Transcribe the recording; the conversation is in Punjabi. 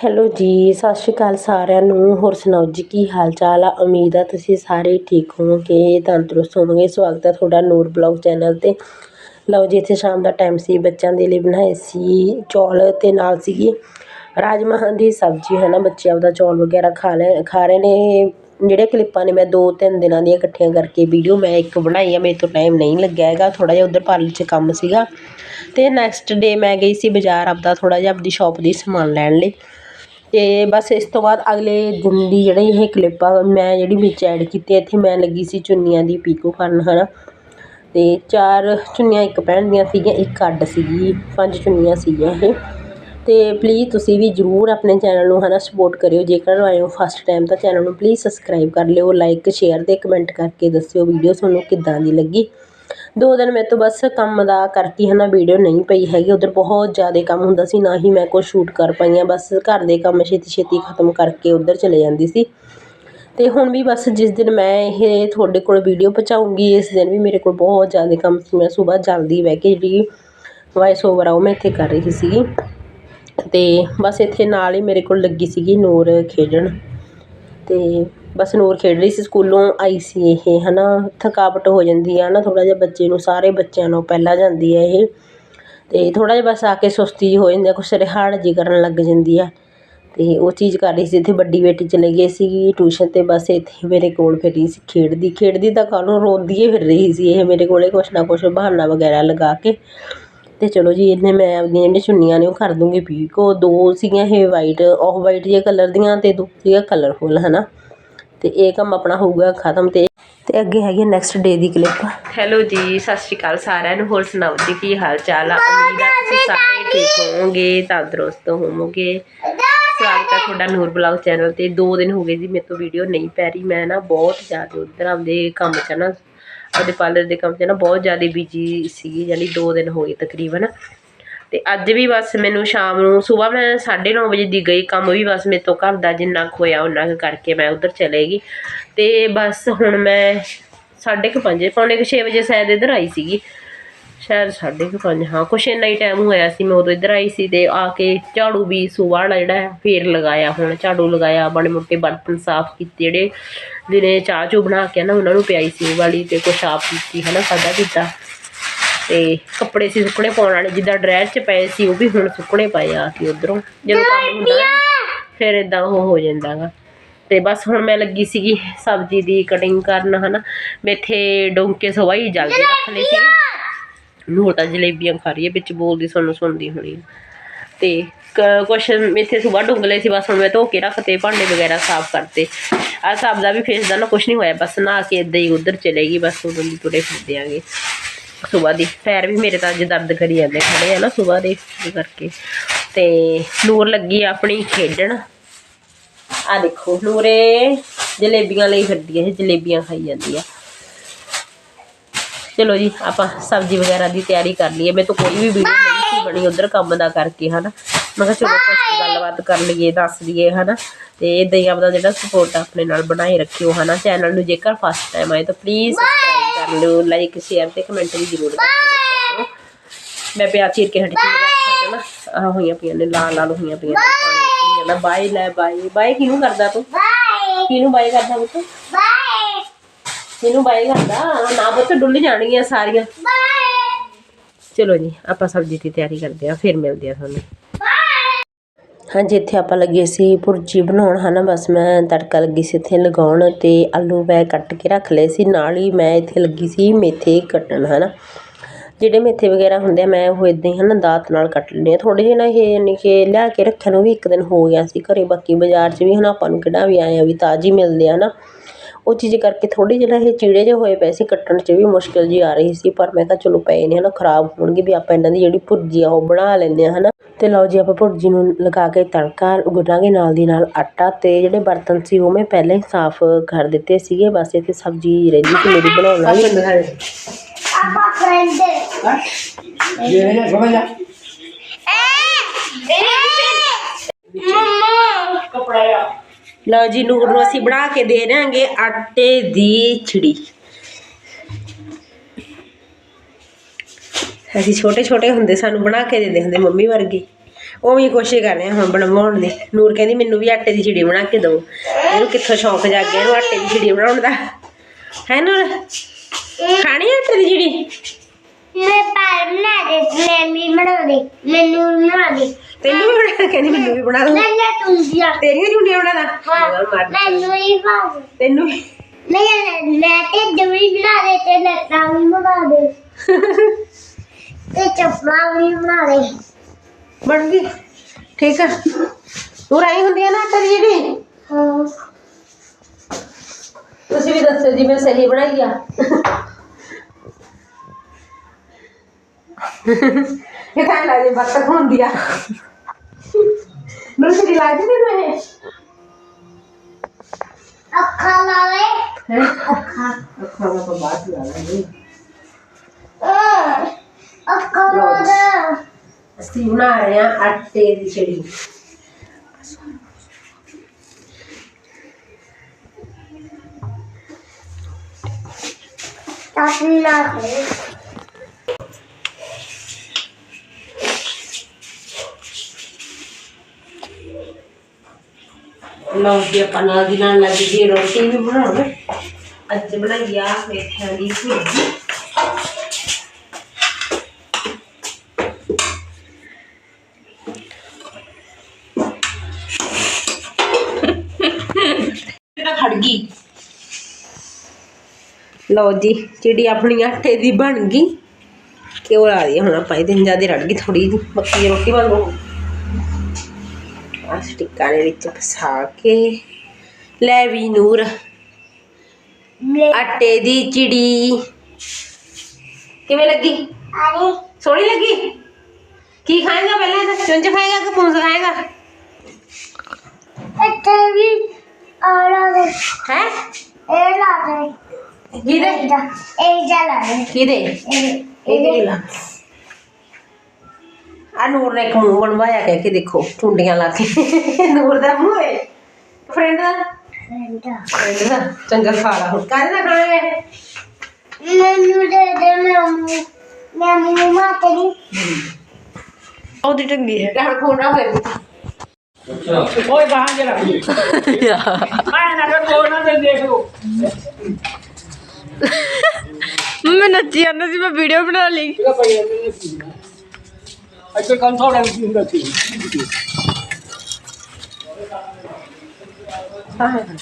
ਹੈਲੋ ਜੀ, ਸਤਿ ਸ਼੍ਰੀ ਅਕਾਲ ਸਾਰਿਆਂ ਨੂੰ। ਹੋਰ ਸੁਣਾਓ ਜੀ, ਕੀ ਹਾਲ ਚਾਲ ਆ? ਉਮੀਦ ਆ ਤੁਸੀਂ ਸਾਰੇ ਠੀਕ ਹੋਵੋਗੇ, ਤੰਦਰੁਸਤ ਹੋਵੋਗੇ। ਸਵਾਗਤ ਹੈ ਤੁਹਾਡਾ ਨੂਰ ਬਲੌਗ ਚੈਨਲ ਤੇ। ਲਓ ਜੀ, ਇੱਥੇ ਸ਼ਾਮ ਦਾ ਟਾਈਮ ਸੀ, ਬੱਚਿਆਂ ਦੇ ਲਈ ਬਣਾਏ ਸੀ ਚੌਲ ਤੇ ਨਾਲ ਸੀਗੀ ਰਾਜਮਾਹਾਂ ਦੀ ਸਬਜ਼ੀ ਹੈ ਨਾ ਬੱਚੇ ਆਪਦਾ ਚੌਲ ਵਗੈਰਾ ਖਾ ਲੈ, ਖਾ ਰਹੇ ਨੇ। ਜਿਹੜੇ ਕਲਿੱਪਾਂ ਨੇ, ਮੈਂ ਦੋ ਤਿੰਨ ਦਿਨਾਂ ਦੀਆਂ ਇਕੱਠੀਆਂ ਕਰਕੇ ਵੀਡੀਓ ਮੈਂ ਇੱਕ ਬਣਾਈ ਆ, ਮੇਰੇ ਤੋਂ ਟਾਈਮ ਨਹੀਂ ਲੱਗਿਆ ਹੈਗਾ। ਥੋੜਾ ਜਿਹਾ ਉਧਰ ਪਾਰਲਰ 'ਚ ਕੰਮ ਸੀਗਾ। ਤੇ ਨੈਕਸਟ ਡੇ ਮੈਂ ਗਈ ਸੀ ਬਾਜ਼ਾਰ ਆਪਦਾ ਥੋੜਾ ਜਿਹਾ ਆਪਦੀ ਸ਼ਾਪ ਦੀ ਸਮਾਨ ਲੈਣ ਲਈ। ਅਤੇ ਬਸ ਇਸ ਤੋਂ ਬਾਅਦ ਅਗਲੇ ਦਿਨ ਦੀ ਜਿਹੜੀ ਇਹ ਕਲਿੱਪ ਆ, ਮੈਂ ਜਿਹੜੀ ਵਿੱਚ ਐਡ ਕੀਤੀ ਇੱਥੇ ਮੈਂ ਲੱਗੀ ਸੀ ਚੁੰਨੀਆਂ ਦੀ ਪੀਕੋ ਕਰਨ ਹੈ ਨਾ ਅਤੇ ਚਾਰ ਚੁੰਨੀਆਂ ਇੱਕ ਪਹਿਨ ਦੀਆਂ ਸੀਗੀਆਂ, ਇੱਕ ਅੱਡ ਸੀਗੀ, ਪੰਜ ਚੁੰਨੀਆਂ ਸੀਗੀਆਂ ਇਹ। ਅਤੇ ਪਲੀਜ਼ ਤੁਸੀਂ ਵੀ ਜਰੂਰ ਆਪਣੇ ਚੈਨਲ ਨੂੰ ਹੈ ਨਾ ਸਪੋਰਟ ਕਰਿਓ। ਜੇਕਰ ਆਏ ਹੋ ਫਸਟ ਟਾਈਮ ਤਾਂ ਚੈਨਲ ਨੂੰ ਪਲੀਜ਼ ਸਬਸਕ੍ਰਾਈਬ ਕਰ ਲਿਓ ਲਾਈਕ ਸ਼ੇਅਰ ਅਤੇ ਕਮੈਂਟ ਕਰਕੇ ਦੱਸਿਓ ਵੀਡੀਓ ਤੁਹਾਨੂੰ ਕਿੱਦਾਂ ਦੀ ਲੱਗੀ। ਦੋ ਦਿਨ ਮੇਰੇ ਤੋਂ ਬਸ ਕੰਮ ਦਾ ਕਰਕੇ ਹਨਾ, ਵੀਡੀਓ ਨਹੀਂ ਪਈ ਹੈਗੀ, ਉੱਧਰ ਬਹੁਤ ਜ਼ਿਆਦਾ ਕੰਮ ਹੁੰਦਾ ਸੀ, ਨਾ ਹੀ ਮੈਂ ਕੁਛ ਸ਼ੂਟ ਕਰ ਪਾਈ ਹਾਂ, ਬਸ ਘਰ ਦੇ ਕੰਮ ਛੇਤੀ ਛੇਤੀ ਖਤਮ ਕਰਕੇ ਉੱਧਰ ਚਲੇ ਜਾਂਦੀ ਸੀ। ਅਤੇ ਹੁਣ ਵੀ ਬਸ ਜਿਸ ਦਿਨ ਮੈਂ ਇਹ ਤੁਹਾਡੇ ਕੋਲ ਵੀਡੀਓ ਪਹੁੰਚਾਉਂਗੀ, ਇਸ ਦਿਨ ਵੀ ਮੇਰੇ ਕੋਲ ਬਹੁਤ ਜ਼ਿਆਦਾ ਕੰਮ ਸੀ, ਮੈਂ ਸੁਬਾਹ ਜਲਦੀ ਬਹਿ ਕੇ ਜਿਹੜੀ ਵਾਇਸ ਓਵਰ ਆ, ਉਹ ਮੈਂ ਇੱਥੇ ਕਰ ਰਹੀ ਸੀਗੀ। ਅਤੇ ਬਸ ਇੱਥੇ ਨਾਲ ਹੀ ਮੇਰੇ ਕੋਲ ਲੱਗੀ ਸੀਗੀ ਨੂਰ ਖੇਡਣ ਅਤੇ ਬਸ ਨੂਰ ਖੇਡ ਰਹੀ ਸੀ ਸਕੂਲੋਂ, ਆਈ ਸੀ ਇਹ ਹੈ ਨਾ ਥਕਾਵਟ ਹੋ ਜਾਂਦੀ ਆ ਨਾ, ਥੋੜ੍ਹਾ ਜਿਹਾ ਬੱਚੇ ਨੂੰ, ਸਾਰੇ ਬੱਚਿਆਂ ਨੂੰ ਪਹਿਲਾਂ ਜਾਂਦੀ ਹੈ ਇਹ। ਅਤੇ ਥੋੜ੍ਹਾ ਜਿਹਾ ਬਸ ਆ ਕੇ ਸੁਸਤੀ ਜਿਹੀ ਹੋ ਜਾਂਦੀ ਆ, ਕੁਛ ਰਿਹਾੜ ਜਿਹੀ ਕਰਨ ਲੱਗ ਜਾਂਦੀ ਆ। ਅਤੇ ਉਹ ਚੀਜ਼ ਕਰ ਰਹੀ ਸੀ, ਇੱਥੇ ਵੱਡੀ ਬੇਟੀ ਚਲੇ ਗਈ ਸੀਗੀ, ਟਿਊਸ਼ਨ ਤੇ ਬਸ ਇੱਥੇ ਮੇਰੇ ਕੋਲ ਫਿਰ ਰਹੀ ਸੀ, ਖੇਡਦੀ। ਖੇਡਦੀ ਤਾਂ ਕਾਹਨੂੰ, ਰੋਂਦੀ ਹੀ ਫਿਰ ਰਹੀ ਸੀ ਇਹ, ਮੇਰੇ ਕੋਲ ਕੁਛ ਨਾ ਕੁਛ ਬਹਾਨਾ ਵਗੈਰਾ ਲਗਾ ਕੇ। ਤੇ ਚਲੋ ਜੀ ਇਹਨੇ ਮੈਂ ਆਪਦੀਆਂ ਜਿਹੜੀਆਂ ਚੁੰਨੀਆਂ ਨੇ ਉਹ ਕਰ ਦੂੰਗੀ ਪੀਕੋ ਦੋ ਸੀਗੀਆਂ ਇਹ ਵਾਈਟ ਆਫ ਵਾਈਟ ਜਿਹੇ ਕਲਰ ਦੀਆਂ ਤੇ ਦੋ ਸੀਗਾ ਕਲਰਫੁਲ ਹਨਾ? ਤੇ ਇਹ ਕੰਮ ਆਪਣਾ ਹੋਊਗਾ ਖਤਮ ਤੇ ਤੇ ਅੱਗੇ ਹੈਗੀ ਨੈਕਸਟ ਡੇ ਦੀ ਕਲਿੱਪ ਹੈਲੋ ਜੀ ਸਤਿ ਸ਼੍ਰੀ ਅਕਾਲ ਸਾਰਿਆਂ ਨੂੰ। ਹੋਰ ਸੁਣਾਓ ਜੀ ਕੀ ਹਾਲ ਚਾਲ ਆ? ਉਮੀਦ ਆ ਤੁਸੀਂ ਸਾਰੇ ਠੀਕ ਹੋਵੋਗੇ ਤੰਦਰੁਸਤ ਹੋਵੋਗੇ। ਸਵਾਗਤ ਹੈ ਤੁਹਾਡਾ ਨੂਰ ਬਲੌਗ ਚੈਨਲ ਤੇ। 2 ਦਿਨ ਹੋ ਗਏ ਜੀ ਮੇਰੇ ਤੋਂ ਵੀਡੀਓ ਨਹੀਂ ਪੈ ਰਹੀ। ਮੈਂ ਨਾ ਬਹੁਤ ਜ਼ਿਆਦਾ ਉਧਰ ਆਪਦੇ ਕੰਮ 'ਚ ਨਾ। ਸਾਡੇ ਪਾਰਲਰ ਦੇ ਕੰਮ 'ਚ ਨਾ ਬਹੁਤ ਜ਼ਿਆਦਾ ਬਿਜ਼ੀ ਸੀਗੀ, ਯਾਨੀ 2 ਦਿਨ ਹੋ ਗਏ ਤਕਰੀਬਨ। ਤੇ ਅੱਜ ਵੀ ਬਸ ਮੈਨੂੰ ਸ਼ਾਮ ਨੂੰ ਸਵੇਰ ਮੈਂ 9:30 ਵਜੇ ਦੀ ਗਈ, ਕੰਮ ਵੀ ਬਸ ਮੇਰੇ ਤੋਂ ਘਰ ਦਾ ਜਿੰਨਾ ਕੁ ਹੋਇਆ ਉਹਨਾਂ ਕੁ ਕਰਕੇ ਮੈਂ ਉਧਰ ਚਲੇ ਗਈ। ਤੇ ਬਸ ਹੁਣ ਮੈਂ 5:30 ਪੌਣੇ ਕੁ 6 ਵਜੇ ਸ਼ਾਇਦ ਇੱਧਰ ਆਈ ਸੀਗੀ। ਸ਼ਾਇਦ 5:30 ਹਾਂ ਕੁਛ ਇੰਨਾ ਹੀ ਟਾਈਮ ਹੋਇਆ ਸੀ ਮੈਂ ਉਦੋਂ ਇੱਧਰ ਆਈ ਸੀ ਤੇ ਆ ਕੇ ਝਾੜੂ ਵੀ ਸਵੇਰ ਵਾਲਾ ਜਿਹੜਾ ਹੈ ਫੇਰ ਲਗਾਇਆ ਹੁਣ ਝਾੜੂ ਲਗਾਇਆ ਬੜੇ ਮੋਟੇ ਬਰਤਨ ਸਾਫ਼ ਕੀਤੇ ਜਿਹੜੇ ਦਿਨੇ ਚਾਹ ਚੂ ਬਣਾ ਕੇ ਨਾ ਉਹਨਾਂ ਨੂੰ ਪਿਆਈ ਸੀ ਉਹ ਵਾਲੀ ਤੇ ਕੁਛ ਆਪ ਕੀਤੀ ਹਨਾ ਖਾਧਾ ਪੀਤਾ। ਤੇ ਕੱਪੜੇ ਸੀ ਸੁੱਕਣੇ ਪਾਉਣ ਵਾਲੇ ਜਿੱਦਾਂ ਡਰੈਸ 'ਚ ਪਏ ਸੀ ਉਹ ਵੀ ਹੁਣ ਸੁੱਕਣੇ ਪਏ ਆ ਕੇ ਉਧਰੋਂ। ਜਦੋਂ ਕੰਮ ਹੁੰਦਾ ਨਾ, ਫਿਰ ਇਦਾਂ ਉਹ ਹੋ ਜਾਂਦਾ ਗਾ। ਤੇ ਬਸ ਹੁਣ ਮੈਂ ਲੱਗੀ ਸੀਗੀ ਸਬਜ਼ੀ ਦੀ ਕਟਿੰਗ ਕਰਨ ਹਨਾ। ਮੇਥੇ ਡੋਂਕੇ ਸਵਾਈ ਜਲਦੀ ਰੱਖ ਲਏ ਸੀ ਨੂਰ ਤਾਂ ਜਲੇਬੀਆਂ ਖਾ ਰਹੀ ਹੈ, ਵਿੱਚ ਬੋਲਦੀ ਸਾਨੂੰ ਸੁਣਦੀ ਹੋਣੀ ਤੇ ਕੁਛ ਇੱਥੇ ਸੁਬਾਹ ਡੁੰਗਲੇ ਸੀ, ਬਸ ਹੁਣ ਮੈਂ ਧੋ ਕੇ ਰੱਖਤੇ, ਭਾਂਡੇ ਵਗੈਰਾ ਸਾਫ਼ ਕਰਤੇ। ਆ ਸਭ ਦਾ ਵੀ ਫੇਸ ਦਾ ਨਾ ਕੁਛ ਨਹੀਂ ਹੋਇਆ, ਬਸ ਨਹਾ ਕੇ ਇਦਾਂ ਹੀ ਉਧਰ ਚਲੇਗੀ ਬਸ ਉਦੋਂ ਦੀ ਤੁਰੇ ਫਿਰਦੇ ਆਂਗੇ। ਸਵੇਰ ਦੀ ਪੈਰ ਵੀ ਮੇਰੇ ਤਾਂ ਅੱਜ ਦਰਦ ਕਰੀ ਜਾਂਦੇ, ਖੜੇ ਆ ਨਾ ਸਵੇਰ ਦੇ ਕਰਕੇ। ਤੇ ਨੂਰ ਲੱਗੀ ਆਪਣੀ ਖੇਡਣ। ਆ ਦੇਖੋ, ਨੂਰੇ ਜਲੇਬੀਆਂ ਲਈ ਫਿਰਦੀ ਹੈ ਜਲੇਬੀਆਂ ਖਾਈ ਜਾਂਦੀ ਆ। ਚਲੋ ਜੀ ਆਪਾਂ ਸਬਜ਼ੀ ਵਗੈਰਾ ਦੀ ਤਿਆਰੀ ਕਰ ਲਈਏ। ਮੇਰੇ ਤੋਂ ਕੋਈ ਵੀ ਵੀਡੀਓ ਨਹੀਂ ਸੀ ਬਣੀ ਉਧਰ ਕੰਮ ਦਾ ਕਰਕੇ ਹਨਾ? ਮੈਂ ਕਿਹਾ ਚਲੋ ਕੁਛ ਗੱਲਬਾਤ ਕਰ ਲਈਏ ਦੱਸ ਦਈਏ ਹਨਾ? ਤੇ ਇਦਾਂ ਹੀ ਆਪਦਾ ਜਿਹੜਾ ਸਪੋਰਟ ਆਪਣੇ ਨਾਲ ਬਣਾਏ ਰੱਖਿਓ ਹਨਾ? ਚੈਨਲ ਨੂੰ ਜੇਕਰ ਫਸਟ ਟਾਈਮ ਆਏ ਤਾਂ ਪਲੀਜ਼ ਸਬਸਕ੍ਰਾਈਬ ਕਰ ਲਿਓ ਲਾਈਕ ਸ਼ੇਅਰ ਤੇ ਕਮੈਂਟ ਵੀ ਜ਼ਰੂਰ ਕਰੋ ਮੈਂ ਪਿਆਜ਼ ਚੀਰ ਕੇ ਹਟੀ ਅੱਖਾਂ 'ਚ ਨਾ ਆਹ ਹੋਈਆਂ ਪਈਆਂ ਨੇ ਲਾਲ ਲਾਲ ਹੋਈਆਂ ਪਈਆਂ ਨੇ ਪਾਣੀ ਬਾਏ ਲੈ ਬਾਏ ਬਾਏ ਕਿਹਨੂੰ ਕਰਦਾ ਤੂੰ? ਕਿਹਨੂੰ ਬਾਏ ਕਰਦਾ ਪੁੱਤ? ਮੈਨੂੰ ਬਾਈ ਲੱਗਦਾ ਨਾ ਪੁੱਤ ਡੁੱਲ ਜਾਣਗੀਆਂ ਸਾਰੀਆਂ। ਚਲੋ ਜੀ, ਆਪਾਂ ਸਬਜ਼ੀ ਦੀ ਤਿਆਰੀ ਕਰਦੇ ਆ ਫਿਰ ਮਿਲਦੇ ਆ ਤੁਹਾਨੂੰ। ਹਾਂਜੀ, ਇੱਥੇ ਆਪਾਂ ਲੱਗੇ ਸੀ ਭੁਰਜੀ ਬਣਾਉਣ, ਹਨਾ, ਬਸ ਮੈਂ ਤੜਕਾ ਲੱਗੀ ਸੀ ਇੱਥੇ ਲਗਾਉਣ ਤੇ ਆਲੂ ਮੈਂ ਕੱਟ ਕੇ ਰੱਖ ਲਏ ਸੀ, ਨਾਲ ਹੀ ਮੈਂ ਇੱਥੇ ਲੱਗੀ ਸੀ ਮੇਥੇ ਕੱਟਣ, ਹਨਾ। ਜਿਹੜੇ ਮੇਥੇ ਵਗੈਰਾ ਹੁੰਦੇ ਆ, ਮੈਂ ਉਹ ਇਦਾਂ ਹੀ, ਹਨਾ, ਦਾਤ ਨਾਲ ਕੱਟ ਲੈਂਦੀ ਆ ਥੋੜੇ ਜਿਹੇ ਨਾ ਇਹ ਯਾਨੀ ਕਿ ਲਿਆ ਕੇ ਰੱਖਣ ਨੂੰ ਵੀ ਇੱਕ ਦਿਨ ਹੋ ਗਿਆ ਸੀ, ਘਰੇ ਬਾਕੀ ਬਾਜ਼ਾਰ 'ਚ ਵੀ, ਹਨਾ, ਆਪਾਂ ਨੂੰ ਕਿਹੜਾ ਵੀ ਆਏ ਆ ਵੀ ਤਾਜ਼ੀ ਮਿਲਦੇ ਆ ਨਾ ਉਹ ਚੀਜ਼ ਕਰਕੇ ਥੋੜ੍ਹੇ ਜਿਹੜਾ ਇਹ ਚੀੜੇ ਜਿਹੇ ਹੋਏ ਪਏ ਸੀ ਕੱਟਣ 'ਚ ਵੀ ਮੁਸ਼ਕਿਲ ਜਿਹੀ ਆ ਰਹੀ ਸੀ ਪਰ ਮੈਂ ਕਿਹਾ ਚਲੋ ਪਏ ਨੇ ਹੈ ਨਾ ਖਰਾਬ ਹੋਣਗੇ ਵੀ ਆਪਾਂ ਇਹਨਾਂ ਦੀ ਜਿਹੜੀ ਭੁਰਜੀ ਆ ਉਹ ਬਣਾ ਲੈਂਦੇ ਹਾਂ ਹੈ ਨਾ ਅਤੇ ਲਓ ਜੀ ਆਪਾਂ ਭੁਰਜੀ ਨੂੰ ਲਗਾ ਕੇ ਤੜਕਾ ਗੁੰਨਾਂਗੇ ਨਾਲ ਦੀ ਨਾਲ ਆਟਾ ਅਤੇ ਜਿਹੜੇ ਬਰਤਨ ਸੀ ਉਹ ਮੈਂ ਪਹਿਲਾਂ ਹੀ ਸਾਫ਼ ਕਰ ਦਿੱਤੇ ਸੀਗੇ ਬਸ ਇਹ ਇੱਥੇ ਸਬਜ਼ੀ ਰਹਿੰਦੀ ਸੀ ਮੇਰੀ ਬਣਾਉਣ ਵਾਲੀ। ਆਪਾਂ ਫਰੈਂਡ ਇਹ ਨਾ ਸਮਝ ਆ। ਇਹ ਮੰਮਾ ਕਪੜਾ ਆ ਲਓ ਜੀ ਨੂੰ ਅਸੀਂ ਬਣਾ ਕੇ ਦੇ ਰਾਂਗੇ ਆਟੇ ਦੀ ਛਿੜੀ। ਅਸੀਂ ਛੋਟੇ ਛੋਟੇ ਹੁੰਦੇ ਸਾਨੂੰ ਬਣਾ ਕੇ ਦਿੰਦੇ ਹੁੰਦੇ ਮੰਮੀ ਵਰਗੇ। ਉਵੇਂ ਕੋਸ਼ਿਸ਼ ਕਰ ਰਹੇ ਹਾਂ ਹੁਣ ਬਣਾਉਣ ਦੀ। ਨੂਰ ਕਹਿੰਦੀ, ਮੈਨੂੰ ਵੀ ਆਟੇ ਦੀ ਚਿੜੀ ਬਣਾ ਕੇ ਦਿਓ। ਇਹਨੂੰ ਕਿੱਥੋਂ ਸ਼ੌਂਕ ਜਾਗ ਗਿਆ ਇਹਨੂੰ ਆਟੇ ਦੀ ਚਿੜੀ ਬਣਾਉਣ ਦਾ। ਹੈ ਨੂਰ? ਖਾਣੀ ਆਟੇ ਦੀ ਚਿੜੀ ਮੈਂ ਪਾਰ ਬਣਾ ਦੇ ਮੈਂ ਵੀ ਬਣਾ ਦੇ ਮੈਨੂੰ ਵੀ ਬਣਾ ਦੇ ਤੈਨੂੰ ਵੀ ਬਣਾ ਕਹਿੰਦੀ ਮੈਨੂੰ ਵੀ ਬਣਾ ਦੋ ਮੈਂ ਲੈ ਤੂੰ ਦਿਆ ਤੇਰੀਆਂ ਚੁੰਡੀਆਂ ਬਣਾ ਦਾ ਹਾਂ ਮੈਨੂੰ ਹੀ ਬਣਾ ਦੇ ਤੈਨੂੰ ਵੀ ਮੈਂ ਲੈ ਤੇ ਦਵੀ ਬਣਾ ਦੇ ਤੇ ਲੱਤਾਂ ਵੀ ਬਣਾ ਦੇ ਤੇ ਚੱਪਲਾਂ ਵੀ ਬਣਾ ਦੇ ਬਣ ਗਈ ਠੀਕ ਆ ਨੂਰ ਆਈ ਹੁੰਦੀ ਆ ਨਾ ਆਟੇ ਦੀ ਚਿੜੀ ਹਾਂ ਤੁਸੀਂ ਵੀ ਦੱਸੋ ਜੀ ਮੈਂ ਸਹੀ ਬਣਾਈ ਆ ਇਹ ਤਾਂ ਲੱਗਦੀ ਬੱਤਖ ਹੁੰਦੀ ਆ। ਮੈਨੂੰ ਕਿਹਦੀ ਲੱਗਦੀ ਤੈਨੂੰ ਇਹ? ਅੱਖਾਂ ਲਾ ਲੈ। ਹੈ? ਅੱਖਾਂ ਅੱਖਾਂ ਦਾ ਬਾਤ ਲਾ ਲਾਂਗੇ। ਅਹ, ਅੱਖਾਂ ਲਾ ਦੇ ਅਸੀਂ ਬਣਾ ਰਹੇ ਆ ਆਟੇ ਦੀ ਚਿੜੀ। ਚਾਟਨੀ ਲਾ ਲਓ ਜੀ ਆਪਾਂ ਨਾਲ ਦੀ ਨਾਲ ਲੱਗ ਜੀ ਰੋਟੀ ਵੀ ਬਣਾਉਣਾ। ਅੱਜ ਬਣਾਈ ਆ ਮੇਥਿਆਂ ਦੀ ਭੁਰਜੀ ਖੜ ਗਈ। ਲਓ ਜੀ ਜਿਹੜੀ ਆਪਣੀ ਆਟੇ ਦੀ ਬਣ ਗਈ ਕਿਉਂ ਲਾ ਰਹੀ ਹੁਣ ਆਪਾਂ ਇਹਦੇ ਜ਼ਿਆਦਾ ਰੜ ਗਈ ਥੋੜੀ ਜਿਹੀ। ਮੱਕੀ ਰੋਟੀ ਬਣ ਗਈ। ਆ ਸਟਿੱਕਾਂ ਦੇ ਵਿੱਚ ਫਸਾ ਕੇ। ਲੈ ਵੀ ਨੂਰ। ਆਟੇ ਦੀ ਚਿੜੀ। ਕਿਵੇਂ ਲੱਗੀ? ਆਰੇ ਸੋਹਣੀ ਲੱਗੀ? ਕੀ ਖਾਏਗਾ ਪਹਿਲਾਂ ਤਾਂ? ਚੁੰਝ ਖਾਏਗਾ ਕਿ ਪੂੰਝ ਖਾਏਗਾ? ਇੱਥੇ ਵੀ ਆ ਲਾ ਦੇ। ਹੈ? ਇਹ ਲਾ ਦੇ। ਕਿਹਦੇ? ਇਹ ਜਾ ਲਾ ਦੇ। ਕਿਹਦੇ? ਇਹ ਇਹਦੇ ਲਾ। ਆ ਨੂਰ ਨੇ ਇੱਕ ਮੂੰਹ ਬਣਵਾਇਆ ਕਹਿ ਕੇ ਦੇਖੋ ਚੁੰਡੀਆਂ ਲਾ ਕੇ। ਨੂਰ ਦਾ ਮੂੰਹ ਹੈ ਫਰੈਂਡ ਦਾ? ਇਹਦਾ ਫਰੈਂਡ ਦਾ। ਚੰਗਾ ਖਾ ਲਾ ਹੁਣ ਕਾਹਦੇ ਨਾਲ ਖਾਣਾ ਮੈਨੂੰ ਦੇ ਦੇ ਮੈਂ ਮੂੰਹ ਮੈਂ ਮੂੰਹ ਮਾ ਤੇਰੀ ਉਹਦੀ ਟੰਗੀ ਹੈ। ਹੁਣ ਖੋਣਾ ਹੋਏ ਓਏ ਬਾਹਰ ਜਰਾ ਮੈਂ ਨਾ ਕਰ ਕੋ ਨਾ ਦੇਖ ਲੋ ਮੈਂ ਨੱਚੀ ਜਾਂਦਾ ਸੀ ਮੈਂ ਵੀਡੀਓ ਬਣਾ ਲਈ। ਇਹਦਾ ਪਈ ਹੈ